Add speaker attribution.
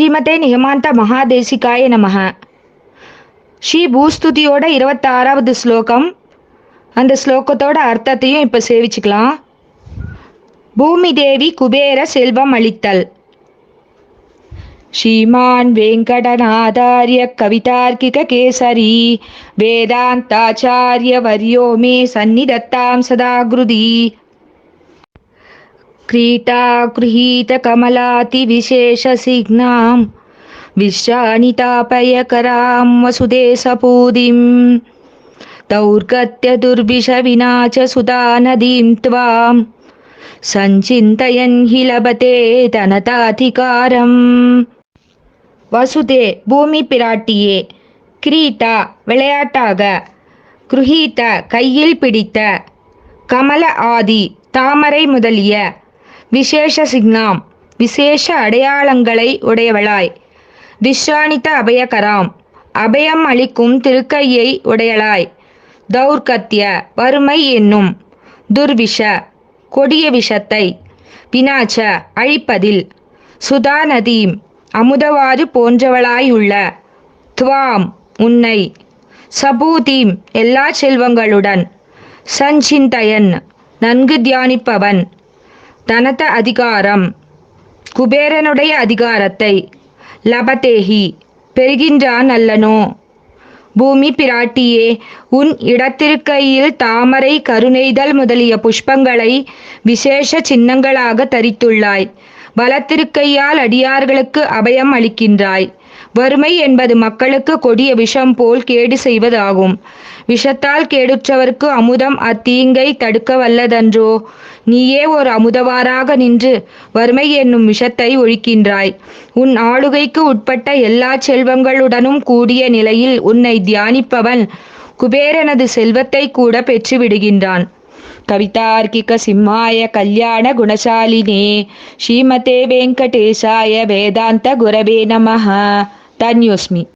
Speaker 1: ஸ்ரீமதே நியமாந்த மகாதேசிகாய நமக. ஸ்ரீ பூஸ்துதியோட இருபத்தாறாவது ஸ்லோகம். அந்த ஸ்லோகத்தோட அர்த்தத்தையும் இப்போ சேவிச்சுக்கலாம். பூமி தேவி குபேர செல்வம் அளித்தல். ஸ்ரீமான் வெங்கடநாதாரிய கவிதார்க்கிக கேசரி. வேதாந்தாச்சாரிய வரியோமே மே சதாகிருதி. क्रीटागृहीतकमलातिविशेषसिग्नां विश्राणितापयकरां वसुदेशपूदिं दौर्गत्यदुर्विषविनाचसुधा त्वां सञ्चिन्तयन् हि लभते धनताधिकारम् வசுதே பூமி பிராட்டியே கிரீட்டா விளையாட்டாக குருஹீத கையில் பிடித்த கமல ஆதி தாமரை முதலிய விசேஷ சிக்னாம் விசேஷ அடையாளங்களை உடையவளாய். விஸ்ராணித்த அபயகராம் அபயம் அளிக்கும் திருக்கையை உடையளாய். தௌர்கத்திய வறுமை என்னும் துர்விஷ கொடிய விஷத்தை வினாச்ச அழிப்பதில் சுதா நதீம் அமுதவாறு போன்றவளாயுள்ள துவாம் உன்னை சபூதீம் எல்லா செல்வங்களுடன் சஞ்சிந்தயன் நன்கு தியானிப்பவன் தனத அதிகாரம். குபேரனுடைய அதிகாரத்தை. லபதேஹி பெறுகின்றான் அல்லனோ பூமி பிராட்டியே உன் இடத்திருக்கையில் தாமரை கருணைதல் முதலிய புஷ்பங்களை விசேஷ சின்னங்களாக தரித்துள்ளாய். வலத்திருக்கையால் அடியார்களுக்கு அபயம் அளிக்கின்றாய். வறுமை என்பது மக்களுக்கு கொடிய விஷம் போல் கேடு செய்வதாகும். விஷத்தால் கேடுற்றவர்க்கு அமுதம் அத்தீங்கை தடுக்க வல்லதன்றோ நீயே ஒரு அமுதவாராக நின்று வறுமை என்னும் விஷத்தை ஒழிக்கின்றாய். உன் ஆளுகைக்கு உட்பட்ட எல்லா செல்வங்களுடனும் கூடிய நிலையில் உன்னை தியானிப்பவன் குபேரனது செல்வத்தை கூட பெற்று விடுகின்றான் கவிதார்க்கிக சிம்மாய கல்யாண குணசாலினே. ஸ்ரீமதே வெங்கடேசாய வேதாந்த குரவே ടാൻ ന്യൂസ് മീ